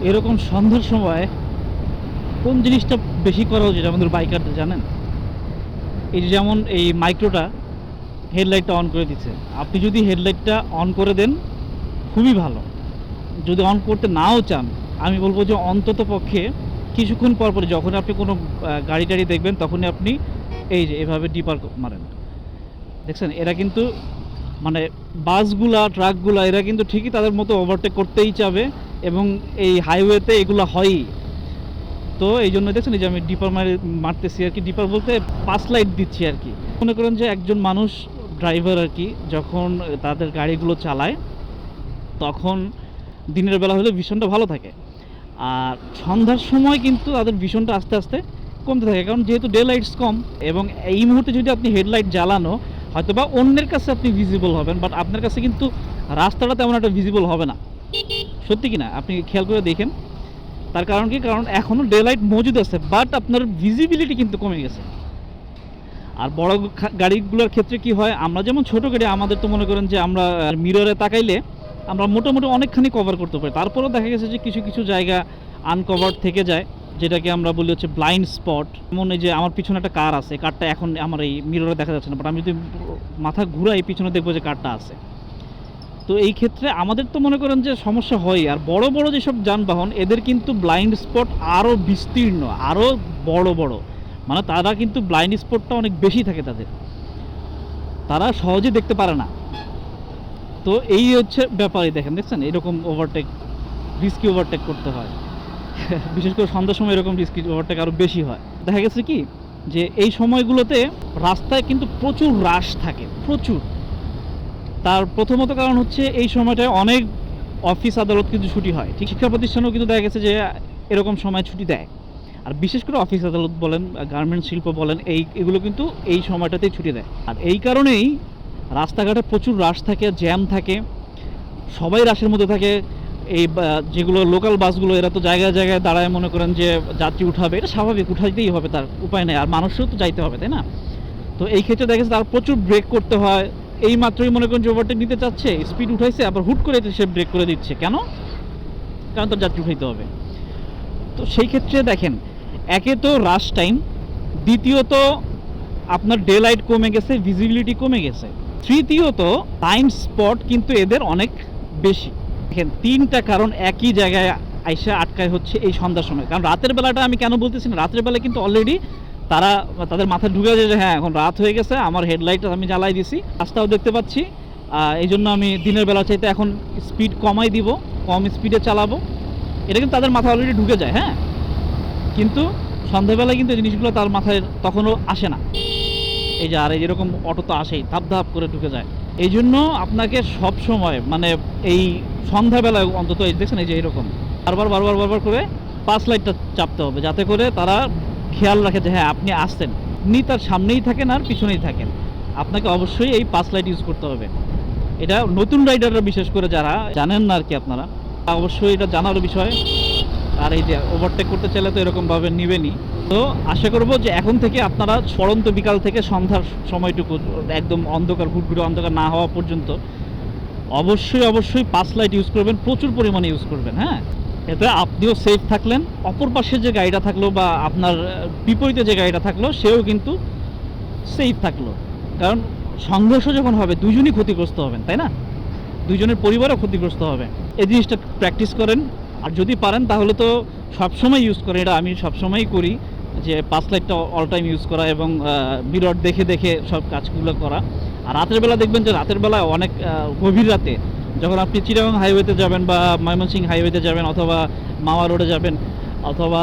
এরকম সন্ধ্যার সময় কোন জিনিসটা বেশি করা উচিত আমাদের বাইকারদের জানেন? এই যে যেমন এই মাইক্রোটা হেডলাইটটা অন করে দিচ্ছে। আপনি যদি হেডলাইটটা অন করে দেন, খুবই ভালো। যদি অন করতে নাও চান, আমি বলব যে অন্তত পক্ষে কিছুক্ষণ পর পরে যখন আপনি কোনো গাড়ি টাড়ি দেখবেন, তখনই আপনি এই যে এভাবে ডিপার মারেন। দেখছেন? এরা কিন্তু মানে বাসগুলা ট্রাকগুলা এরা কিন্তু ঠিকই তাদের মতো ওভারটেক করতেই চাবে। এবং এই হাইওয়েতে এগুলো হয়ই। তো এই জন্য দেখছেন যে আমি ডিপার মারি মারতেছি আর কি। ডিপার বলতে পাঁচ লাইট দিচ্ছি আর কি। মনে করেন যে একজন মানুষ ড্রাইভার আর কি, যখন তাদের গাড়িগুলো চালায়, তখন দিনের বেলা হলে ভীষণটা ভালো থাকে। আর সন্ধ্যার সময় কিন্তু তাদের ভীষণটা আস্তে আস্তে কমতে থাকে। কারণ যেহেতু ডে লাইটস কম এবং এই মুহূর্তে যদি আপনি হেডলাইট জ্বালানো হয়তো বা অন্যের কাছে আপনি ভিজিবল হবেন বাট আপনার কাছে কিন্তু রাস্তাটা তেমন একটা ভিজিবল হবে না। সত্যি কি না আপনি খেয়াল করে দেখেন। তার কারণ কি? কারণ এখনও ডে লাইট মজুদ আছে বাট আপনার ভিজিবিলিটি কিন্তু কমে গেছে। আর বড় গাড়িগুলোর ক্ষেত্রে কি হয়? আমরা যেমন ছোট গাড়ি, আমাদের তো মনে করেন যে আমরা মিররে তাকাইলে আমরা মোটামুটি অনেকখানি কভার করতে পারি। তারপরেও দেখা গেছে যে কিছু কিছু জায়গা আনকভার থেকে যায়, যেটাকে আমরা বলি হচ্ছে ব্লাইন্ড স্পট এই যে আমার পিছনে একটা কার আছে কারটা এখন আমার এই মিররে দেখা যাচ্ছে না বাট আমি যদি মাথা ঘুরাই, পিছনে দেখব যে কারটা আছে। তো এই ক্ষেত্রে আমাদের তো মনে করেন যে সমস্যা হয় আর বড় বড় যেসব যানবাহন, এদের কিন্তু ব্লাইন্ড স্পট আরও বিস্তীর্ণ আরও বড় বড়। মানে তারা কিন্তু ব্লাইন্ড স্পটটা অনেক বেশি থাকে তাদের। তারা সহজে দেখতে পারে না। তো এই হচ্ছে ব্যাপারই দেখেন, দেখছেন? এরকম ওভারটেক রিস্কি ওভারটেক করতে হয়। বিশেষ করে সন্ধ্যার সময় এরকম রিস্কি ওভারটেক আরও বেশি হয়। দেখা গেছে কি? যে এই সময়গুলোতে রাস্তায় কিন্তু প্রচুর রাশ থাকে, প্রচুর। তার প্রথমত কারণ হচ্ছে এই সময়টায় অনেক অফিস আদালত কিন্তু ছুটি হয়। ঠিক শিক্ষা প্রতিষ্ঠানেও কিন্তু দেখা গেছে যে এরকম সময় ছুটি দেয়। আর বিশেষ করে অফিস আদালত বলেন গার্মেন্টস শিল্প বলেন, এই, এগুলো কিন্তু এই সময়টাতেই ছুটি দেয়। আর এই কারণেই রাস্তাঘাটে প্রচুর রাশ থাকে জ্যাম থাকে, সবাই রাশের মধ্যে থাকে। এই যেগুলো লোকাল বাসগুলো এরা তো জায়গায় জায়গায় দাঁড়ায় মনে করেন যে যাত্রী উঠাবে, এটা স্বাভাবিক, উঠাইতেই হবে, তার উপায় নেই। আর মানুষও তো যাইতে হবে, তাই না? তো এই ক্ষেত্রে দেখা যাচ্ছে তার প্রচুর ব্রেক করতে হয় এই মাত্রই মনে করেন যে ওভারটেক নিতে চাচ্ছে স্পিড উঠাইছে, আবার হুট করে সে ব্রেক করে দিচ্ছে। কেন? কারণ তার যাত্রী উঠাইতে হবে। তো সেই ক্ষেত্রে দেখেন, একে তো রাশ টাইম দ্বিতীয়ত আপনার ডে লাইট কমে গেছে ভিজিবিলিটি কমে গেছে। তৃতীয়ত টাইম স্পট কিন্তু এদের অনেক বেশি। দেখেন, তিনটা কারণ একই জায়গায় আইসা আটকায় হচ্ছে এই সন্ধ্যার সময়। কারণ রাতের বেলাটা আমি কেন বলতেছি না? রাতের বেলা কিন্তু অলরেডি তারা তাদের মাথায় ঢুকে যায় যে হ্যাঁ এখন রাত হয়ে গেছে, আমার হেডলাইট আমি জ্বালাই দিছি। রাস্তাও দেখতে পাচ্ছি। এই জন্য আমি দিনের বেলা চাইতে এখন স্পিড কমাই দিব, কম স্পিডে চালাবো। এটা কিন্তু তাদের মাথায় অলরেডি ঢুকে যায় হ্যাঁ? কিন্তু সন্ধ্যাবেলায় কিন্তু এই জিনিসগুলো তার মাথায় তখনও আসে না। এই যে আর এই যেরকম অটো তো আসেই, ধাপ ধাপ করে ঢুকে যায়। এই জন্য আপনাকে সব সময় মানে এই সন্ধ্যাবেলায় অন্তত এই দেখছেন এই যে এরকম, বারবার বারবার বারবার করে পাঁচ লাইটটা চাপতে হবে। যাতে করে তারা খেয়াল রাখে যে হ্যাঁ আপনি আসছেন। আপনি তার সামনেই থাকেন আর পিছনেই থাকেন। আপনাকে অবশ্যই এই পাঁচ লাইট ইউজ করতে হবে। এটা নতুন রাইডাররা বিশেষ করে যারা, জানেন না আর কি আপনারা অবশ্যই এটা জানার বিষয়। আর এই যে ওভারটেক করতে চাইলে তো এরকমভাবে নিবেনি তো আশা করব যে এখন থেকে আপনারা সরন্ত বিকাল থেকে সন্ধ্যার সময়টুকু একদম অন্ধকার ঘুটঘুটে অন্ধকার না হওয়া পর্যন্ত অবশ্যই অবশ্যই পাঁচ লাইট ইউজ করবেন, প্রচুর পরিমাণে ইউজ করবেন হ্যাঁ? এতে আপনিও সেফ থাকলেন। অপর পাশে যে গাড়িটা থাকল বা আপনার বিপরীতে যে গাড়িটা থাকল, সেও কিন্তু সেফ থাকল। কারণ সংঘর্ষ যখন হবে দুজনই ক্ষতিগ্রস্ত হবেন, তাই না? দুজনের পরিবারও ক্ষতিগ্রস্ত হবে। এই জিনিসটা প্র্যাকটিস করেন। আর যদি পারেন, তাহলে তো সবসময় ইউজ করেন। এটা আমি সবসময়ই করি যে পাঁচ লাইটটা অল টাইম ইউজ করা এবং মিরর দেখে দেখে সব কাজগুলো করা। আর রাতের বেলা দেখবেন যে রাতের বেলায় অনেক গভীর রাতে যখন আপনি চিটাগাং হাইওয়েতে যাবেন বা ময়মনসিং হাইওয়েতে যাবেন অথবা মাওয়া রোডে যাবেন অথবা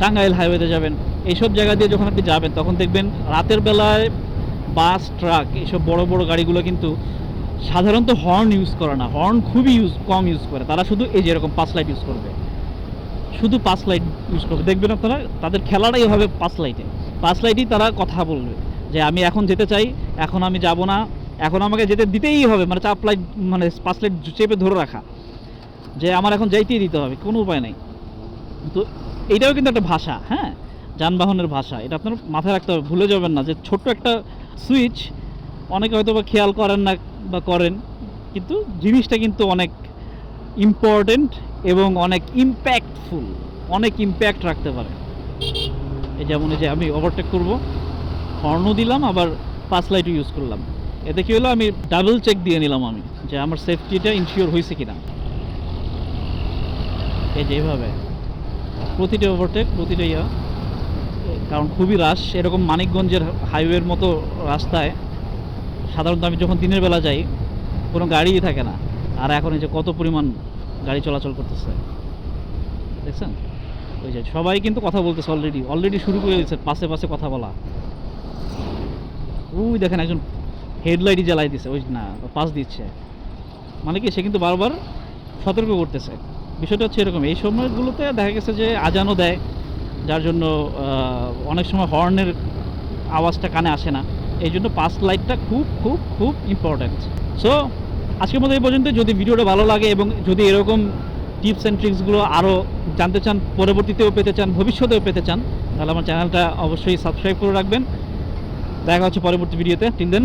টাঙ্গাইল হাইওয়েতে যাবেন, এইসব জায়গা দিয়ে যখন আপনি যাবেন, তখন দেখবেন রাতের বেলায় বাস, ট্রাক এইসব বড় বড় গাড়িগুলো কিন্তু সাধারণত হর্ন ইউজ করে না। হর্ন খুবই ইউজ কম ইউজ করে। তারা শুধু এই যে এরকম পাঁচ লাইট ইউজ করবে। শুধু পাঁচ লাইট ইউজ করবে। দেখবেন আপনারা, তাদের খেলাটাই হবে পাঁচ লাইটে পাঁচ লাইটেই তারা কথা বলবে যে, আমি এখন যেতে চাই, এখন আমি যাব না। এখন আমাকে যেতে দিতেই হবে মানে চাপ লাইট মানে পাঁচ লাইট চেপে ধরে রাখা। যে আমার এখন যাইতেই দিতে হবে, কোনো উপায় নাই। তো এইটাও কিন্তু একটা ভাষা হ্যাঁ? যানবাহনের ভাষা, এটা আপনার মাথায় রাখতে হবে, ভুলে যাবেন না যে ছোট্ট একটা সুইচ অনেকে হয়তো বা খেয়াল করেন না বা করেন, কিন্তু জিনিসটা কিন্তু অনেক ইম্পর্টেন্ট এবং অনেক ইম্প্যাক্টফুল অনেক ইম্প্যাক্ট রাখতে পারে। এই যেমন এই যে আমি ওভারটেক করব হর্নও দিলাম, আবার পাস লাইটও ইউজ করলাম। এতে কী হলো, আমি ডাবল চেক দিয়ে নিলাম আমি, যে আমার সেফটিটা ইনশিওর হয়েছে কিনা। এই যে এইভাবে। প্রতিটা ওভারটেক প্রতিটা ইয়া। কারণ খুবই রাশ এরকম মানিকগঞ্জের হাইওয়ের মতো রাস্তায়, সাধারণত আমি যখন দিনের বেলা যাই, কোনো গাড়িই থাকে না। আর এখন এই যে কত পরিমাণ গাড়ি চলাচল করতেছে। দেখছেন? ওই যে সবাই কিন্তু কথা বলতেছে অলরেডি অলরেডি শুরু করে দিয়েছে, পাশে পাশে কথা বলা। ওই দেখেন একজন হেডলাইটই জ্বালাই দিছে, ওই না, পাস দিচ্ছে। মানে কি, সে কিন্তু বারবার সতর্ক করতেছে। বিষয়টা হচ্ছে এরকম, এই সময়গুলোতে দেখা গেছে যে আজানও দেয়, যার জন্য অনেক সময় হর্নের আওয়াজটা কানে আসে না। এই জন্য পাস লাইটটা খুব খুব খুব ইম্পর্ট্যান্ট সো আজকের মতো এই পর্যন্ত যদি ভিডিওটা ভালো লাগে এবং যদি এরকম টিপস অ্যান্ড ট্রিক্সগুলো আরও জানতে চান, পরবর্তীতেও পেতে চান, ভবিষ্যতেও পেতে চান, তাহলে আমার চ্যানেলটা অবশ্যই সাবস্ক্রাইব করে রাখবেন। দেখা হচ্ছে পরবর্তী ভিডিওতে। Till then